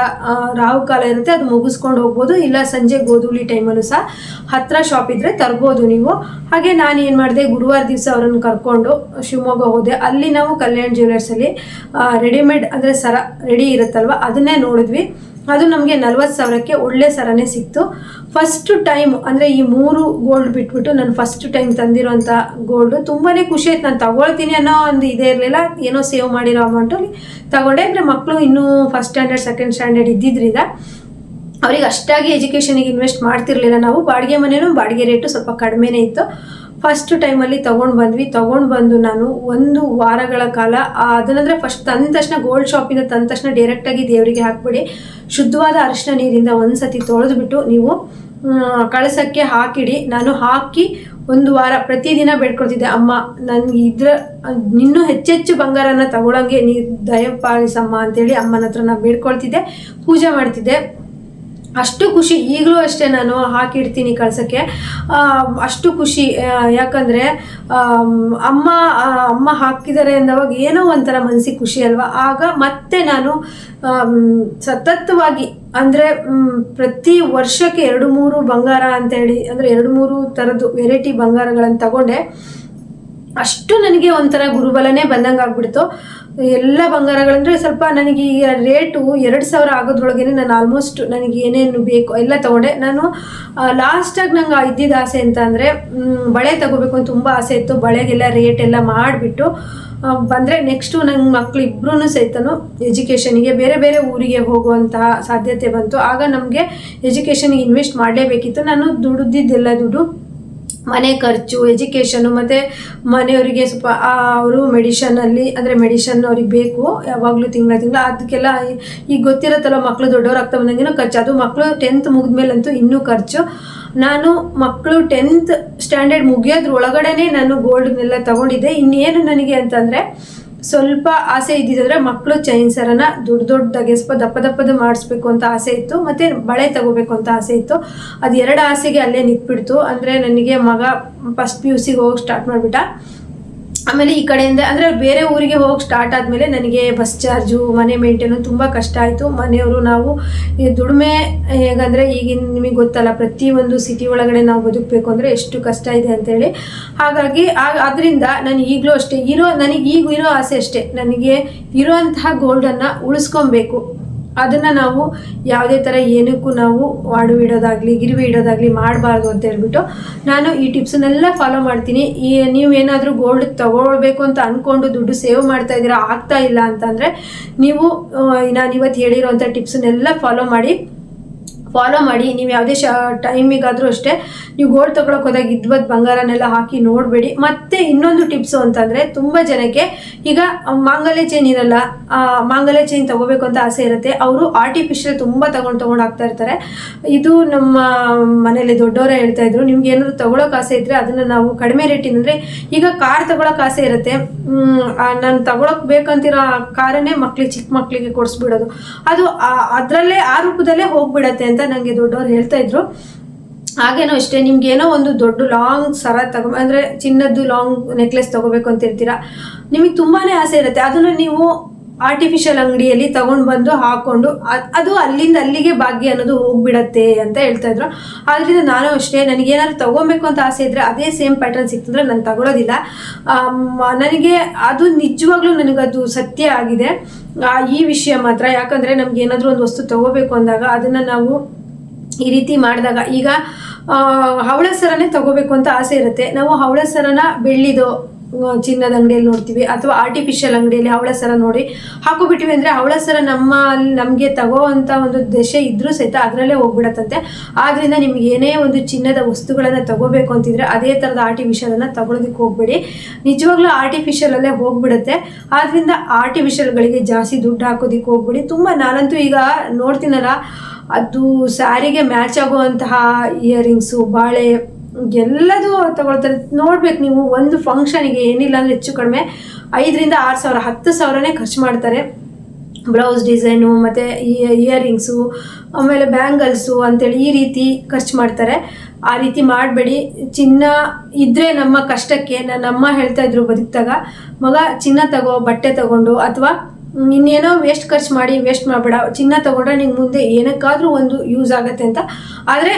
ರಾಹು ಕಾಲ ಇರುತ್ತೆ, ಅದು ಮುಗಿಸ್ಕೊಂಡು ಹೋಗ್ಬೋದು. ಇಲ್ಲ ಸಂಜೆ ಗೋಧೂಳಿ ಟೈಮಲ್ಲೂ ಸಹ ಹತ್ತಿರ ಶಾಪ್ ಇದ್ದರೆ ತರ್ಬೋದು ನೀವು. ಹಾಗೆ ನಾನು ಏನು ಮಾಡಿದೆ, ಗುರುವಾರ ದಿವಸ ಅವರನ್ನು ಕರ್ಕೊಂಡು ಶಿವಮೊಗ್ಗ ಹೋದೆ. ಅಲ್ಲಿ ನಾವು ಕಲ್ಯಾಣ್ ಜ್ಯುವೆಲರ್ಸಲ್ಲಿ ರೆಡಿಮೇಡ್ ಅಂದರೆ ಸರ ರೆಡಿ ಇರುತ್ತಲ್ವ, ಅದನ್ನೇ ನೋಡಿದ್ವಿ. ಅದು ನಮಗೆ ನಲ್ವತ್ತು ಸಾವಿರಕ್ಕೆ ಒಳ್ಳೆ ಸರನೇ ಸಿಕ್ತು. ಫಸ್ಟ್ ಟೈಮ್ ಅಂದರೆ ಈ ಮೂರು ಗೋಲ್ಡ್ ಬಿಟ್ಬಿಟ್ಟು ನಾನು ಫಸ್ಟ್ ಟೈಮ್ ತಂದಿರೋಂಥ ಗೋಲ್ಡು ತುಂಬಾ ಖುಷಿ ಆಯ್ತು. ನಾನು ತಗೊಳ್ತೀನಿ ಅನ್ನೋ ಒಂದು ಇದೇ ಇರಲಿಲ್ಲ. ಏನೋ ಸೇವ್ ಮಾಡಿರೋ ಅಮೌಂಟಲ್ಲಿ ತಗೊಂಡೆ. ಅಂದರೆ ಮಕ್ಕಳು ಇನ್ನೂ ಫಸ್ಟ್ ಸ್ಟ್ಯಾಂಡರ್ಡ್ ಸೆಕೆಂಡ್ ಸ್ಟ್ಯಾಂಡರ್ಡ್ ಇದ್ದಿದ್ದರಿಂದ ಅವ್ರಿಗೆ ಅಷ್ಟಾಗಿ ಎಜುಕೇಷನಿಗೆ ಇನ್ವೆಸ್ಟ್ ಮಾಡ್ತಿರ್ಲಿಲ್ಲ ನಾವು. ಬಾಡಿಗೆ ಮನೇನೂ ಬಾಡಿಗೆ ರೇಟು ಸ್ವಲ್ಪ ಕಡಿಮೆನೇ ಇತ್ತು. ಫಸ್ಟ್ ಟೈಮಲ್ಲಿ ತೊಗೊಂಡು ಬಂದ್ವಿ. ತೊಗೊಂಡು ಬಂದು ನಾನು ಒಂದು ವಾರಗಳ ಕಾಲ ಅದನ್ನಂದರೆ ಫಸ್ಟ್ ತಂದ ತಕ್ಷಣ ಗೋಲ್ಡ್ ಶಾಪಿಂದ ತಂದ ತಕ್ಷಣ ಡೈರೆಕ್ಟಾಗಿ ದೇವರಿಗೆ ಹಾಕ್ಬಿಡಿ. ಶುದ್ಧವಾದ ಅರಿಶಿನ ನೀರಿಂದ ಒಂದು ಸತಿ ತೊಳೆದ್ಬಿಟ್ಟು ನೀವು ಕಳಸಕ್ಕೆ ಹಾಕಿಡಿ. ನಾನು ಹಾಕಿ ಒಂದು ವಾರ ಪ್ರತಿದಿನ ಬೇಡ್ಕೊಳ್ತಿದ್ದೆ. ಅಮ್ಮ, ನನಗೆ ಇದ್ರ ಇನ್ನೂ ಹೆಚ್ಚೆಚ್ಚು ಬಂಗಾರನ ತಗೊಳಂಗೆ ನೀ ದಯಪಾಲಿಸಮ್ಮ ಅಂತೇಳಿ ಅಮ್ಮನ ಹತ್ರ ನಾನು ಬೇಡ್ಕೊಳ್ತಿದ್ದೆ. ಪೂಜೆ ಮಾಡ್ತಿದ್ದೆ. ಅಷ್ಟು ಖುಷಿ, ಈಗಲೂ ಅಷ್ಟೇ ನಾನು ಹಾಕಿಡ್ತೀನಿ ಕಳ್ಸೋಕ್ಕೆ. ಅಷ್ಟು ಖುಷಿ ಯಾಕಂದರೆ ಅಮ್ಮ ಅಮ್ಮ ಹಾಕಿದ್ದಾರೆ ಅಂದವಾಗ ಏನೋ ಒಂಥರ ಮನಸ್ಸಿಗೆ ಖುಷಿ ಅಲ್ವಾ? ಆಗ ಮತ್ತೆ ನಾನು ಸತತವಾಗಿ, ಅಂದರೆ ಪ್ರತಿ ವರ್ಷಕ್ಕೆ ಎರಡು ಮೂರು ಬಂಗಾರ ಅಂತ ಹೇಳಿ ಅಂದರೆ ಎರಡು ಮೂರು ಥರದ್ದು ವೆರೈಟಿ ಬಂಗಾರಗಳನ್ನು ತಗೊಂಡೆ. ಅಷ್ಟು ನನಗೆ ಒಂಥರ ಗುರುಬಲನೇ ಬಂದಂಗೆ ಆಗ್ಬಿಡ್ತು ಎಲ್ಲ ಬಂಗಾರಗಳಂದ್ರೆ ಸ್ವಲ್ಪ ನನಗೆ ಈಗ ರೇಟು ಎರಡು ಸಾವಿರ ಆಗೋದ್ರೊಳಗೇನೆ ನಾನು ಆಲ್ಮೋಸ್ಟ್ ನನಗೆ ಏನೇನು ಬೇಕು ಎಲ್ಲ ತಗೊಂಡೆ. ನಾನು ಲಾಸ್ಟಾಗಿ ನಂಗೆ ಇದ್ದಿದ್ದ ಆಸೆ ಅಂತ ಅಂದರೆ ಬಳೆ ತಗೋಬೇಕು ಅಂತ ತುಂಬ ಆಸೆ ಇತ್ತು. ಬಳೆಗೆಲ್ಲ ರೇಟ್ ಎಲ್ಲ ಮಾಡಿಬಿಟ್ಟು ಬಂದರೆ ನೆಕ್ಸ್ಟು ನನ್ನ ಮಕ್ಳು ಇಬ್ಬರೂ ಸಹಿತನು ಎಜುಕೇಷನಿಗೆ ಬೇರೆ ಬೇರೆ ಊರಿಗೆ ಹೋಗುವಂತಹ ಸಾಧ್ಯತೆ ಬಂತು. ಆಗ ನಮಗೆ ಎಜುಕೇಷನಿಗೆ ಇನ್ವೆಸ್ಟ್ ಮಾಡಲೇಬೇಕಿತ್ತು. ನಾನು ದುಡಿದಿದ್ದೆಲ್ಲ ದುಡ್ಡು ಮನೆ ಖರ್ಚು ಎಜುಕೇಷನು ಮತ್ತು ಮನೆಯವರಿಗೆ ಸ್ವಲ್ಪ ಅವರು ಮೆಡಿಷನಲ್ಲಿ ಅಂದರೆ ಮೆಡಿಷನ್ ಅವ್ರಿಗೆ ಬೇಕು, ಯಾವಾಗಲೂ ತಿಂಗಳ ತಿಂಗಳ ಅದಕ್ಕೆಲ್ಲ ಈಗ ಗೊತ್ತಿರತ್ತಲ್ಲ ಮಕ್ಕಳು ದೊಡ್ಡವ್ರು ಆಗ್ತಾ ಬಂದಂಗೆನೂ ಖರ್ಚು. ಅದು ಮಕ್ಕಳು ಟೆಂತ್ ಮುಗಿದ್ಮೇಲಂತೂ ಇನ್ನೂ ಖರ್ಚು. ನಾನು ಮಕ್ಕಳು ಟೆಂತ್ ಸ್ಟ್ಯಾಂಡರ್ಡ್ ಮುಗಿಯೋದ್ರ ಒಳಗಡೆನೆ ನಾನು ಗೋಲ್ಡ್ನೆಲ್ಲ ತಗೊಂಡಿದ್ದೆ. ಇನ್ನೇನು ನನಗೆ ಅಂತಂದರೆ ಸ್ವಲ್ಪ ಆಸೆ ಇದ್ದಿದ್ರೆ ಮಕ್ಕಳು ಚೈನ್ ಸರನ ದೊಡ್ಡ ದೊಡ್ಡದಾಗಿ ಸ್ವಲ್ಪ ದಪ್ಪ ದಪ್ಪದ ಮಾಡಿಸ್ಬೇಕು ಅಂತ ಆಸೆ ಇತ್ತು. ಮತ್ತು ಬಳೆ ತಗೋಬೇಕು ಅಂತ ಆಸೆ ಇತ್ತು. ಅದು ಎರಡು ಆಸೆಗೆ ಅಲ್ಲೇ ನಿಂತ್ಬಿಡ್ತು. ಅಂದರೆ ನನಗೆ ಮಗ ಫಸ್ಟ್ ಪಿ ಯು ಸಿಗೆ ಹೋಗಿ ಸ್ಟಾರ್ಟ್ ಮಾಡಿಬಿಟ್ಟ. ಆಮೇಲೆ ಈ ಕಡೆಯಿಂದ, ಅಂದರೆ ಬೇರೆ ಊರಿಗೆ ಹೋಗಿ ಸ್ಟಾರ್ಟ್ ಆದಮೇಲೆ ನನಗೆ ಬಸ್ ಚಾರ್ಜು ಮನೆ ಮೇಂಟೈನು ತುಂಬ ಕಷ್ಟ ಆಯಿತು. ಮನೆಯವರು ನಾವು ದುಡಿಮೆ ಹೇಗಂದರೆ ಈಗಿನ ನಿಮಗೆ ಗೊತ್ತಲ್ಲ ಪ್ರತಿಯೊಂದು ಸಿಟಿ ಒಳಗಡೆ ನಾವು ಬದುಕಬೇಕು ಅಂದರೆ ಎಷ್ಟು ಕಷ್ಟ ಇದೆ ಅಂತೇಳಿ. ಹಾಗಾಗಿ ಅದರಿಂದ ನಾನು ಈಗಲೂ ಅಷ್ಟೇ, ಇರೋ, ನನಗೆ ಈಗ ಇರೋ ಆಸೆ ಅಷ್ಟೇ. ನನಗೆ ಇರೋಂತಹ ಗೋಲ್ಡನ್ನು ಉಳಿಸ್ಕೊಬೇಕು. ಅದನ್ನು ನಾವು ಯಾವುದೇ ಥರ ಏನಕ್ಕೂ ನಾವು ವಾಡು ಇಡೋದಾಗಲಿ, ಗಿರಿವಿ ಇಡೋದಾಗಲಿ ಮಾಡಬಾರ್ದು ಅಂತ ಹೇಳ್ಬಿಟ್ಟು ನಾನು ಈ ಟಿಪ್ಸನ್ನೆಲ್ಲ ಫಾಲೋ ಮಾಡ್ತೀನಿ. ಈ ನೀವು ಏನಾದರೂ ಗೋಲ್ಡ್ ತೊಗೊಳ್ಬೇಕು ಅಂತ ಅಂದ್ಕೊಂಡು ದುಡ್ಡು ಸೇವ್ ಮಾಡ್ತಾ ಇದ್ದೀರಾ, ಆಗ್ತಾ ಇಲ್ಲ ಅಂತಂದರೆ ನೀವು ನಾನು ಇವತ್ತು ಹೇಳಿರೋವಂಥ ಟಿಪ್ಸನ್ನೆಲ್ಲ ಫಾಲೋ ಮಾಡಿ. ಫಾಲೋ ಮಾಡಿ, ನೀವು ಯಾವುದೇ ಶ, ಟೈಮಿಗಾದರೂ ಅಷ್ಟೇ ನೀವು ಗೋಲ್ಡ್ ತೊಗೊಳಕ್ಕೆ ಹೋದಾಗ ಇದ್ವತ್ ಬಂಗಾರನೆಲ್ಲ ಹಾಕಿ ನೋಡಬೇಡಿ. ಮತ್ತು ಇನ್ನೊಂದು ಟಿಪ್ಸು ಅಂತಂದರೆ ತುಂಬ ಜನಕ್ಕೆ ಈಗ ಮಾಂಗಲ್ಯ ಚೈನ್ ಇರಲ್ಲ ಮಾಂಗಲ್ಯ ಚೈನ್ ತೊಗೋಬೇಕು ಅಂತ ಆಸೆ ಇರುತ್ತೆ. ಅವರು ಆರ್ಟಿಫಿಷಿಯಲ್ ತುಂಬ ತೊಗೊಂಡು ತೊಗೊಂಡು ಹಾಕ್ತಾ ಇರ್ತಾರೆ. ಇದು ನಮ್ಮ ಮನೇಲಿ ದೊಡ್ಡವರೇ ಹೇಳ್ತಾ ಇದ್ರು, ನಿಮ್ಗೆ ಏನಾದ್ರು ತಗೊಳಕ್ ಆಸೆ ಇದ್ರೆ ಅದನ್ನ ನಾವು ಕಡಿಮೆ ಅಂದ್ರೆ ಈಗ ಕಾರ್ ತಗೊಳಕ್ ಆಸೆ ಇರುತ್ತೆ. ನಾನು ತಗೊಳಕ್ ಬೇಕಂತಿರೋ ಕಾರನ್ನೇ ಮಕ್ಳಿಗೆ ಚಿಕ್ಕ ಮಕ್ಕಳಿಗೆ ಕೊಡಿಸ್ಬಿಡೋದು. ಅದು ಅದ್ರಲ್ಲೇ ಆ ರೂಪದಲ್ಲೇ ಹೋಗ್ಬಿಡತ್ತೆ ಅಂತ ನಂಗೆ ದೊಡ್ಡವ್ರು ಹೇಳ್ತಾ ಇದ್ರು. ಹಾಗೇನೋ ಅಷ್ಟೇ ನಿಮ್ಗೆ ಏನೋ ಒಂದು ದೊಡ್ಡ ಲಾಂಗ್ ಸರ ತಗೋ, ಅಂದರೆ ಚಿನ್ನದ್ದು ಲಾಂಗ್ ನೆಕ್ಲೆಸ್ ತಗೋಬೇಕು ಅಂತ ಇರ್ತೀರಾ ನಿಮಗೆ ತುಂಬಾನೇ ಆಸೆ ಇರುತ್ತೆ. ಅದನ್ನು ನೀವು ಆರ್ಟಿಫಿಷಿಯಲ್ ಅಂಗಡಿಯಲ್ಲಿ ತಗೊಂಡು ಬಂದು ಹಾಕೊಂಡು ಅದ್- ಅಲ್ಲಿಂದ ಅಲ್ಲಿಗೆ ಭಾಗ್ಯ ಅನ್ನೋದು ಹೋಗ್ಬಿಡತ್ತೆ ಅಂತ ಹೇಳ್ತಾ ಇದ್ರು. ಆದ್ರಿಂದ ನಾನು ಅಷ್ಟೇ, ನನಗೆ ಏನಾದ್ರು ತಗೋಬೇಕು ಅಂತ ಆಸೆ ಇದ್ರೆ ಅದೇ ಸೇಮ್ ಪ್ಯಾಟರ್ನ್ ಸಿಕ್ತಂದ್ರೆ ನಾನು ತಗೊಳ್ಳೋದಿಲ್ಲ ನನಗೆ ಅದು ನಿಜವಾಗ್ಲೂ ನನಗದು ಸತ್ಯ ಆಗಿದೆ. ಈ ವಿಷಯ ಮಾತ್ರ. ಯಾಕಂದ್ರೆ ನಮ್ಗೆ ಏನಾದರೂ ಒಂದು ವಸ್ತು ತಗೋಬೇಕು ಅಂದಾಗ ಅದನ್ನ ನಾವು ಈ ರೀತಿ ಮಾಡಿದಾಗ ಈಗ ಹವಳ ಸರನೇ ತಗೋಬೇಕು ಅಂತ ಆಸೆ ಇರುತ್ತೆ. ನಾವು ಹವಳ ಸರನ ಬೆಳ್ಳಿದು ಚಿನ್ನದ ಅಂಗಡಿಯಲ್ಲಿ ನೋಡ್ತೀವಿ ಅಥವಾ ಆರ್ಟಿಫಿಷಿಯಲ್ ಅಂಗಡಿಯಲ್ಲಿ ಹವಳ ಸರ ನೋಡಿ ಹಾಕೋಬಿಟ್ಟಿವಿ ಅಂದರೆ ಹವಳ ಸರ ನಮ್ಮ ನಮಗೆ ತಗೋವಂಥ ಒಂದು ದಶೆ ಇದ್ರೂ ಸಹಿತ ಅದರಲ್ಲೇ ಹೋಗ್ಬಿಡತ್ತಂತೆ. ಆದ್ರಿಂದ ನಿಮ್ಗೆ ಏನೇ ಒಂದು ಚಿನ್ನದ ವಸ್ತುಗಳನ್ನು ತಗೋಬೇಕು ಅಂತಿದ್ರೆ ಅದೇ ಥರದ ಆರ್ಟಿಫಿಷಿಯಲನ್ನು ತಗೊಳೋದಕ್ಕೆ ಹೋಗ್ಬೇಡಿ. ನಿಜವಾಗ್ಲೂ ಆರ್ಟಿಫಿಷಿಯಲಲ್ಲೇ ಹೋಗ್ಬಿಡುತ್ತೆ. ಆದ್ರಿಂದ ಆರ್ಟಿಫಿಷಿಯಲ್ಗಳಿಗೆ ಜಾಸ್ತಿ ದುಡ್ಡು ಹಾಕೋದಕ್ಕೆ ಹೋಗ್ಬೇಡಿ. ತುಂಬ ನಾನಂತೂ ಈಗ ನೋಡ್ತೀನಲ್ಲ, ಅದು ಸ್ಯಾರಿಗೆ ಮ್ಯಾಚ್ ಆಗುವಂತಹ ಇಯರಿಂಗ್ಸು ಬಾಳೆ ಎಲ್ಲದೂ ತಗೊಳ್ತಾರೆ. ನೋಡ್ಬೇಕು ನೀವು ಒಂದು ಫಂಕ್ಷನಿಗೆ ಏನಿಲ್ಲ ಅಂದರೆ ಹೆಚ್ಚು ಕಡಿಮೆ ಐದರಿಂದ ಆರು ಸಾವಿರ, ಹತ್ತು ಸಾವಿರನೇ ಖರ್ಚು ಮಾಡ್ತಾರೆ. ಬ್ಲೌಸ್ ಡಿಸೈನು, ಮತ್ತು ಇಯರಿಂಗ್ಸು, ಆಮೇಲೆ ಬ್ಯಾಂಗಲ್ಸು ಅಂತೇಳಿ ಈ ರೀತಿ ಖರ್ಚು ಮಾಡ್ತಾರೆ. ಆ ರೀತಿ ಮಾಡಬೇಡಿ. ಚಿನ್ನ ಇದ್ದರೆ ನಮ್ಮ ಕಷ್ಟಕ್ಕೆ ನನ್ನ ಅಮ್ಮ ಹೇಳ್ತಾ ಇದ್ರು ಬದುಕಿದಾಗ, ಮಗ ಚಿನ್ನ ತಗೋ, ಬಟ್ಟೆ ತಗೊಂಡು, ಅಥವಾ ಇನ್ನೇನೋ ವೇಸ್ಟ್ ಖರ್ಚು ಮಾಡಿ ವೇಸ್ಟ್ ಮಾಡಬೇಡ. ಚಿನ್ನ ತಗೊಂಡ್ರೆ ನಿಂಗೆ ಮುಂದೆ ಏನಕ್ಕಾದರೂ ಒಂದು ಯೂಸ್ ಆಗುತ್ತೆ ಅಂತ. ಆದರೆ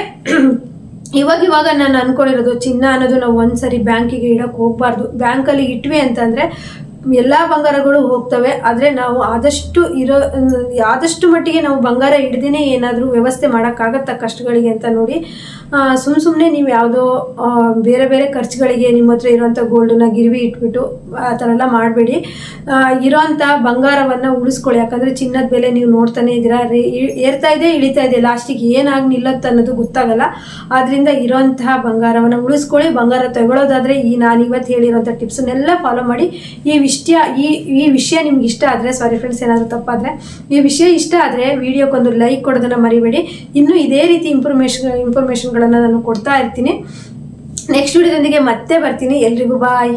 ಇವಾಗ ಇವಾಗ ನಾನು ಅನ್ಕೊಂಡಿರೋದು ಚಿನ್ನ ಅನ್ನೋದು ನಾವು ಒಂದ್ಸರಿ ಬ್ಯಾಂಕಿಗೆ ಇಡಕ್ಕೆ ಹೋಗ್ಬಾರ್ದು. ಬ್ಯಾಂಕಲ್ಲಿ ಇಟ್ವಿ ಅಂತಂದರೆ ಎಲ್ಲ ಬಂಗಾರಗಳು ಹೋಗ್ತವೆ, ಆದರೆ ನಾವು ಆದಷ್ಟು ಇರೋ, ಆದಷ್ಟು ಮಟ್ಟಿಗೆ ನಾವು ಬಂಗಾರ ಹಿಡ್ದೇ ಏನಾದರೂ ವ್ಯವಸ್ಥೆ ಮಾಡೋಕ್ಕಾಗತ್ತಾ ಕಷ್ಟಗಳಿಗೆ ಅಂತ ನೋಡಿ. ಸುಮ್ಮ ಸುಮ್ಮನೆ ನೀವು ಯಾವುದೋ ಬೇರೆ ಬೇರೆ ಖರ್ಚುಗಳಿಗೆ ನಿಮ್ಮ ಹತ್ರ ಇರೋವಂಥ ಗೋಲ್ಡನ್ನ ಗಿರ್ವಿ ಇಟ್ಬಿಟ್ಟು ಆ ಥರ ಎಲ್ಲ ಮಾಡಬೇಡಿ. ಇರೋವಂಥ ಬಂಗಾರವನ್ನು ಉಳಿಸ್ಕೊಳ್ಳಿ. ಯಾಕಂದರೆ ಚಿನ್ನದ ಬೆಲೆ ನೀವು ನೋಡ್ತಾನೆ ಇದ್ದೀರಾ. ಏರ್ತಾ ಇದೆ, ಇಳಿತಾ ಇದೆ. ಲಾಸ್ಟಿಗೆ ಏನಾಗಿ ನಿಲ್ಲತ್ತೆ ಅನ್ನೋದು ಗೊತ್ತಾಗಲ್ಲ. ಆದ್ದರಿಂದ ಇರೋಂತಹ ಬಂಗಾರವನ್ನು ಉಳಿಸ್ಕೊಳ್ಳಿ. ಬಂಗಾರ ತಗೊಳ್ಳೋದಾದರೆ ಈ ನಾನು ಇವತ್ತು ಹೇಳಿರೋಂಥ ಟಿಪ್ಸನ್ನೆಲ್ಲ ಫಾಲೋ ಮಾಡಿ. ಈ ವಿಷಯ, ಈ ಈ ವಿಷಯ ನಿಮ್ಗೆ ಇಷ್ಟ ಆದರೆ ಸಾರಿ ಫ್ರೆಂಡ್ಸ್ ಏನಾದರೂ ತಪ್ಪಾದರೆ, ಈ ವಿಷಯ ಇಷ್ಟ ಆದರೆ ವಿಡಿಯೋಕ್ಕೊಂದು ಲೈಕ್ ಕೊಡೋದನ್ನು ಮರಿಬೇಡಿ. ಇನ್ನೂ ಇದೇ ರೀತಿ ಇನ್ಫಾರ್ಮೇಷನ್ ಇನ್ಫಾರ್ಮೇಷನ್ಗಳನ್ನು ನಾನು ಕೊಡ್ತಾ ಇರ್ತೀನಿ. ನೆಕ್ಸ್ಟ್ ವಿಡಿಯೋದೊಂದಿಗೆ ಮತ್ತೆ ಬರ್ತೀನಿ. ಎಲ್ರಿಗೂ ಬಾಯ್